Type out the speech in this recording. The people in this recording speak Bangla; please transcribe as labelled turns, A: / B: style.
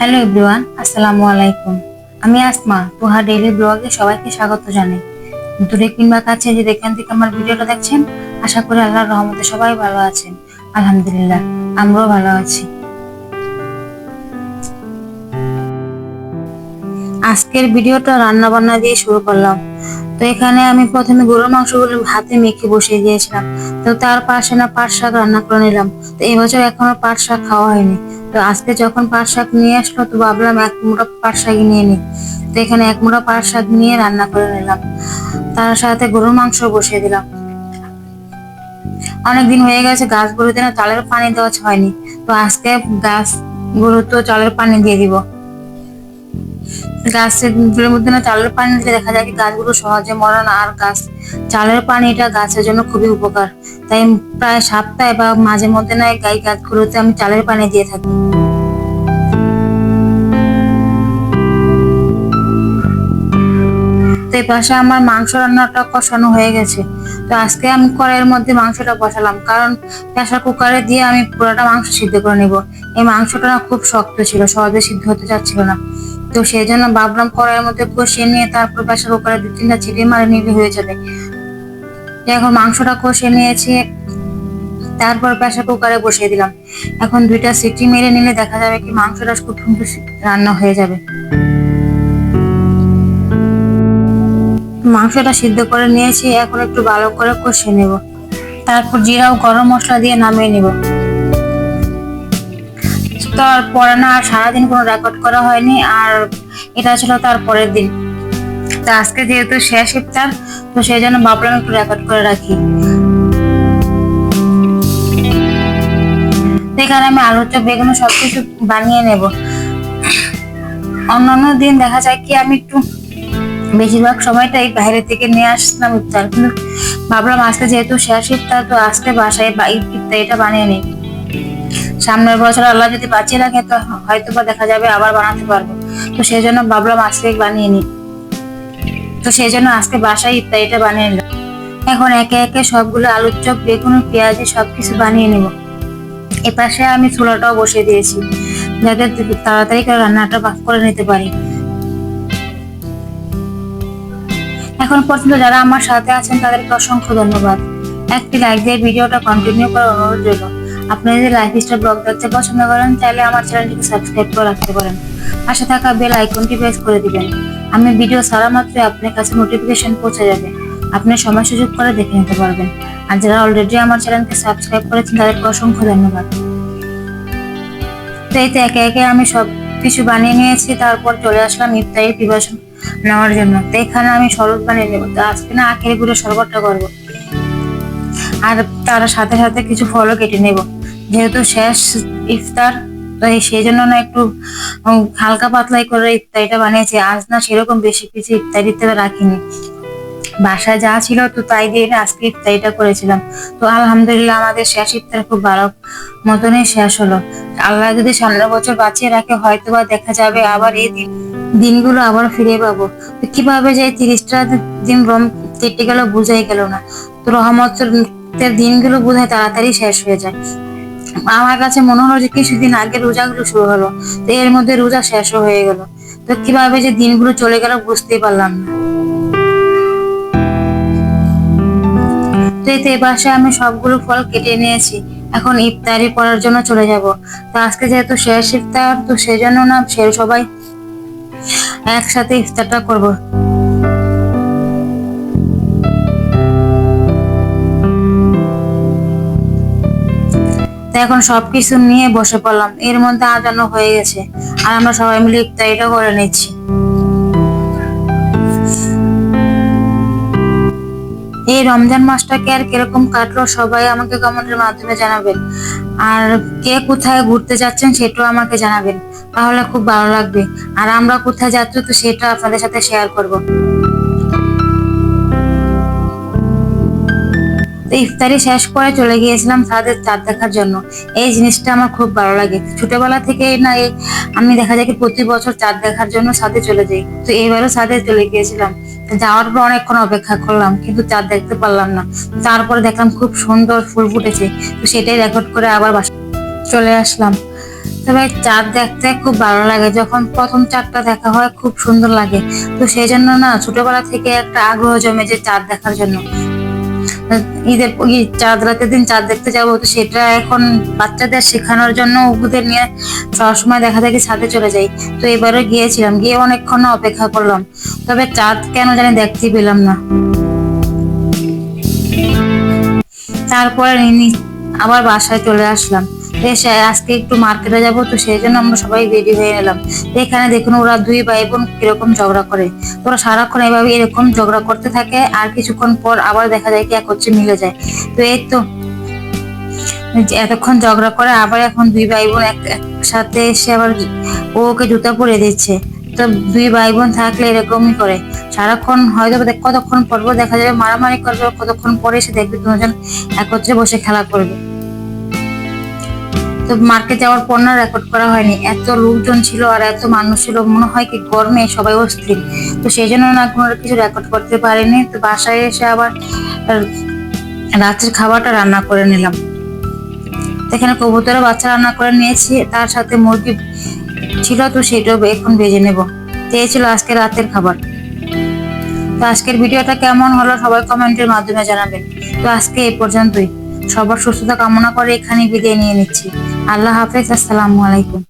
A: হ্যালো এভরিওয়ান, আসসালামু আলাইকুম। আমি আসমা, তোহা ডেইলি ব্লগে সবাইকে স্বাগত জানাই। দূরে কিংবা কাছে যে যেখান থেকে আমার ভিডিওটা দেখছেন, আশা করি আল্লাহর রহমতে সবাই ভালো আছেন। আলহামদুলিল্লাহ, আমরাও ভালো আছি। আজকের ভিডিওটা রান্না বান্না দিয়ে শুরু করলাম। তো এখানে আমি প্রথমে গরুর মাংসগুলো হাতে মেখে বসিয়ে দিয়েছিলাম। তো তার পাশে না পাট শাক রান্না করে নিলাম। তো এবছর এখনও পাট শাক খাওয়া হয়নি। তো আজকে যখন পাট শাক নিয়ে আসলো, তো ভাবলাম এক মুঠো পাট শাক নিয়ে নিই। তো এখানে এক মুঠো পাট শাক নিয়ে রান্না করে নিলাম। তার সাথে গরুর মাংস বসিয়ে দিলাম। অনেকদিন হয়ে গেছে, গাছগুলোতে না চালের পানি দেওয়া হয়নি। তো আজকে গাছ গরু তো চালের পানি দিয়ে দিব। গাছের মধ্যে না চালের পানি দিলে দেখা যায় গাছগুলো সহজে মরে না। আর গাছ, চালের পানিটা গাছের জন্য খুবই উপকার। তাই প্রায় সপ্তাহে বা মাঝে মধ্যে না গাই গাছগুলোতে আমি চালের পানি দিয়ে থাকি। তো এই পাশে আমার মাংস রান্নাটা কষানো হয়ে গেছে। তো আজকে আমি কড়াইয়ের মধ্যে মাংসটা বসালাম। কারণ প্রেসার কুকারে দিয়ে আমি পুরোটা মাংস সিদ্ধ করে নেব। এই মাংসটা খুব শক্ত ছিল, সহজে সিদ্ধ হতে চাচ্ছিল না। তো সেই জন্য ভাবলাম কড়াইয়ের মধ্যে কষিয়ে নিয়ে তারপর প্রেসার কুকারে দু তিনটা ছিটি মারে নিলে হয়ে যাবে। এখন মাংসটা কষিয়ে নিয়েছি, তারপর প্রেসার কুকারে বসিয়ে দিলাম। এখন দুইটা সিটি মেরে নিলে দেখা যাবে কি মাংসটা খুব সুন্দর রান্না হয়ে যাবে। মাংসটা সিদ্ধ করে নিয়েছি, এখন একটু ভালো করে কষিয়ে নেব। তারপর জিরা ও গরম মশলা দিয়ে নামিয়ে নেব। তারপরে না, আর সারাদিন কোনো রেকর্ড করা হয়নি, আর এটা ছিল তার পরের দিন। তো আজকে যেহেতু শেষ ইফতার, তো সেই জন্য ভাবলাম একটু রেকর্ড করে রাখি। এখানে আমি আলু, চপ, বেগুন সবকিছু বানিয়ে নেব। অন্যান্য দিন দেখা যায় কি, আমি একটু বেশিরভাগ সময়টাই বাইরে থেকে নিয়ে আসলাম ইফতার। কিন্তু ভাবলাম আজকে যেহেতু শেষ ইফতার, তো আজকে বাসায় ইফতার এটা বানিয়ে নিই। সামনের বছর আল্লাহ যদি বাঁচিয়ে রাখে, তো হয়তো বা দেখা যাবে আবার বানাতে পারব। তো সেই জন্য ভাবলাম আজকে বানিয়ে নিই তো সেই জন্য আজকে বাসায় ইফতার এটা বানিয়ে নিলাম। এখন একে একে সবগুলো আলুর চপ, বেগুন, পেঁয়াজি, সবকিছু বানিয়ে নেব। এপাশে আমি চুলাটাও বসিয়ে দিয়েছি, যাতে তাড়াতাড়ি করে রান্নাটা বাক করে নিতে পারি। এখন পর্যন্ত যারা আমার সাথে আছেন, তাদেরকে অসংখ্য ধন্যবাদ। একটি লাইক দিয়ে ভিডিওটা কন্টিনিউ করার অনুরোধ আপনি যদি লাইফ স্টাইল ব্লগ দেখতে পছন্দ করেন, তাহলে আমার চ্যানেলটিকে সাবস্ক্রাইব করে রাখতে পারেন। পাশে থাকা বেল আইকনটি প্রেস করে দিবেন। আমি ভিডিও সারা মাত্রই আপনার কাছে নোটিফিকেশন পৌঁছে যাবে। আপনি সময় সুযোগ করে দেখে নিতে পারবেন। আর যারা অলরেডি আমার চ্যানেলকে সাবস্ক্রাইব করেছেন, তাদেরকে অসংখ্য ধন্যবাদ। তো তো একে একে আমি সব কিছু বানিয়ে নিয়েছি, তারপর চলে আসলাম ইফতারি প্রিপারেশন নেওয়ার জন্য। তো এখানে আমি শরবত বানিয়ে নেব। তো আজকে না, আখের গুঁড়ো শরবতটা করব। আর তার সাথে সাথে কিছু ফলও কেটে নেব। যেহেতু শেষ ইফতার, তো এই সেই জন্য না একটু হালকা পাতলাই করে ইফতারিটা বানিয়েছি। আজ না সেরকম বেশি কিছু ইফতারিতে রাখিনি। বাসায় যা ছিল তো তাই দিয়ে আজকে ইফতারিটা করেছিলাম। তো আলহামদুলিল্লাহ আমাদের শেষ ইফতার খুব ভালো মতনই শেষ হলো। আল্লাহ যদি সামনের বছর বাঁচিয়ে রাখে হয়তো বা দেখা যাবে আবার এই দিন দিনগুলো আবার ফিরে পাবো। তো কীভাবে যে তিরিশটা দিন রম কেটে গেল, বোঝাই গেল না। তো রহমতের দিনগুলো বোধহয় তাড়াতাড়ি শেষ হয়ে যায়। আমার কাছে মনে হলো যে কিছুদিন আগে রোজাগুলো শুরু হলো, তো এর মধ্যে রোজা শেষও হয়ে গেল। তো কীভাবে যে দিনগুলো চলে গেল বুঝতেই পারলাম না। তো এই তো এ আমি সবগুলো ফল কেটে নিয়েছি, এখন ইফতারি করার জন্য চলে যাব। তো আজকে যেহেতু শেষ ইফতার, তো সেজন্য না, সে সবাই একসাথে ইফতারটা করব। এখন সবকিছু নিয়ে বসে পড়লাম। এর মধ্যে আজানো হয়ে গেছে। আর আমরা সবাই মিলে ইফতারিটা করে নিচ্ছি। এই রমজান মাসটাকে আর কীরকম কাটলো সবাই আমাকে কমেন্টের মাধ্যমে জানাবেন। আর কে কোথায় ঘুরতে যাচ্ছেন সেটাও আমাকে জানাবেন। তাহলে খুব ভালো লাগবে। আর আমরা কোথায় যাচ্ছি তো সেটা আপনাদের সাথে শেয়ার করব। তো ইফতারি শেষ করে চলে গিয়েছিলাম ছাদের চাঁদ দেখার জন্য। এই জিনিসটা আমার খুব ভালো লাগে। ছোটবেলা থেকে না আমি দেখা যায় প্রতি বছর চাঁদ দেখার জন্য ছাদে চলে যাই। তো এইবারও ছাদে চলে গিয়েছিলাম। যাওয়ার পর অনেকক্ষণ অপেক্ষা করলাম, কিন্তু চাঁদ দেখতে পারলাম না। তারপরে দেখলাম খুব সুন্দর ফুল ফুটেছে। তো সেটাই রেকর্ড করে আবার চলে আসলাম। তবে চাঁদ দেখতে খুব ভালো লাগে। যখন প্রথম চাঁদটা দেখা হয় খুব সুন্দর লাগে। তো সেই জন্য না ছোটবেলা থেকে একটা আগ্রহ জমে যে চাঁদ দেখার জন্য। ঈদের চাঁদ রাতের দিন চাঁদ দেখতে যাব, তো সেটা এখন বাচ্চাদের শেখানোর জন্য ওদের নিয়ে সবসময় দেখা দেখি ছাদে চলে যাই। তো এবারে গিয়েছিলাম, গিয়ে অনেকক্ষণ অপেক্ষা করলাম। তবে চাঁদ কেন জানি দেখতে পেলাম না। তারপরে আবার বাসায় চলে আসলাম। এসে আজকে একটু মার্কেটে যাব, তো সেই জন্য আমরা সবাই রেডি হয়ে নিলাম তো এখানে দেখুন, ওরা দুই ভাই বোন কীরকম ঝগড়া করে। ওরা সারাক্ষণ এভাবে এরকম ঝগড়া করতে থাকে, আর কিছুক্ষণ পর আবার দেখা যায় কি এক হচ্ছে মিলে যায়। তো এই তো এতক্ষণ ঝগড়া করে, আবার এখন দুই ভাই বোন এক- একসাথে এসে আবার ও ওকে জুতা পরে দিচ্ছে। তো দুই ভাই বোন থাকলে এরকমই করে। সারাক্ষণ হয়তো কতক্ষণ পর দেখা যাবে মারামারি করবে, কতক্ষণ পরে এসে দেখবে দুজন একত্রে বসে খেলা করবে। তো মার্কেট যাওয়ার পর না রেকর্ড করা হয়নি। এত লোকজন ছিল আর এত মানুষ ছিল, মনে হয় কি গরমে সবাই অস্থির। তো সেই জন্য না কোনো কিছু রেকর্ড করতে পারিনি। তো বাসায় এসে আবার রাতের খাবারটা রান্না করে নিলাম। এখানে কবুতরের বাচ্চা রান্না করে নিয়েছি, তার সাথে মুরগি ছিল, তো সেটাও এখন ভেজে নেব। তো এই ছিল আজকে রাতের খাবার। তো আজকের ভিডিওটা কেমন হলো সবাই কমেন্টের মাধ্যমে জানাবেন। তো আজকে এই পর্যন্তই। সবার সুস্থতা কামনা করে এখানে বিদায় নিয়ে নিচ্ছি। আল্লাহ হাফেজ আসসালামু আলাইকুম।